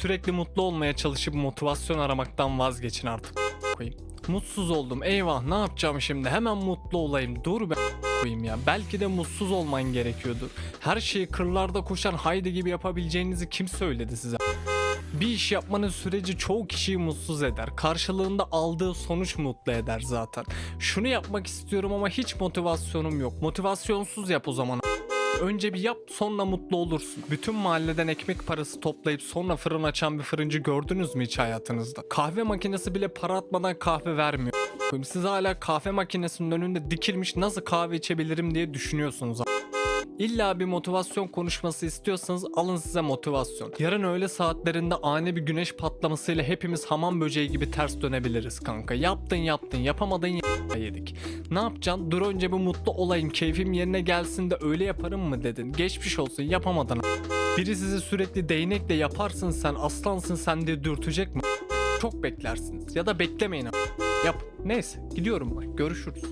sürekli mutlu olmaya çalışıp motivasyon aramaktan vazgeçin artık koyayım. Mutsuz oldum eyvah ne yapacağım şimdi hemen mutlu olayım dur be koyayım ya belki de mutsuz olman gerekiyordur. Her şeyi kırlarda koşan Haydi gibi yapabileceğinizi kim söyledi size? Bir iş yapmanın süreci çoğu kişiyi mutsuz eder. Karşılığında aldığı sonuç mutlu eder zaten. Şunu yapmak istiyorum ama hiç motivasyonum yok. Motivasyonsuz yap o zaman. Önce bir yap sonra mutlu olursun. Bütün mahalleden ekmek parası toplayıp sonra fırın açan bir fırıncı gördünüz mü hiç hayatınızda? Kahve makinesi bile para atmadan kahve vermiyor. Siz hala kahve makinesinin önünde dikilmiş nasıl kahve içebilirim diye düşünüyorsunuz. İlla bir motivasyon konuşması istiyorsanız alın size motivasyon. Yarın öğle saatlerinde ani bir güneş patlamasıyla hepimiz hamam böceği gibi ters dönebiliriz kanka. Yaptın yaptın yapamadın ya yedik. Ne yapacaksın? Dur önce bir mutlu olayım keyfim yerine gelsin de öyle yaparım mı dedin. Geçmiş olsun yapamadın. Biri sizi sürekli değnekle yaparsın sen aslansın sen diye dürtecek mi? Çok beklersiniz ya da beklemeyin. Yap. Neyse gidiyorum ben. Görüşürüz.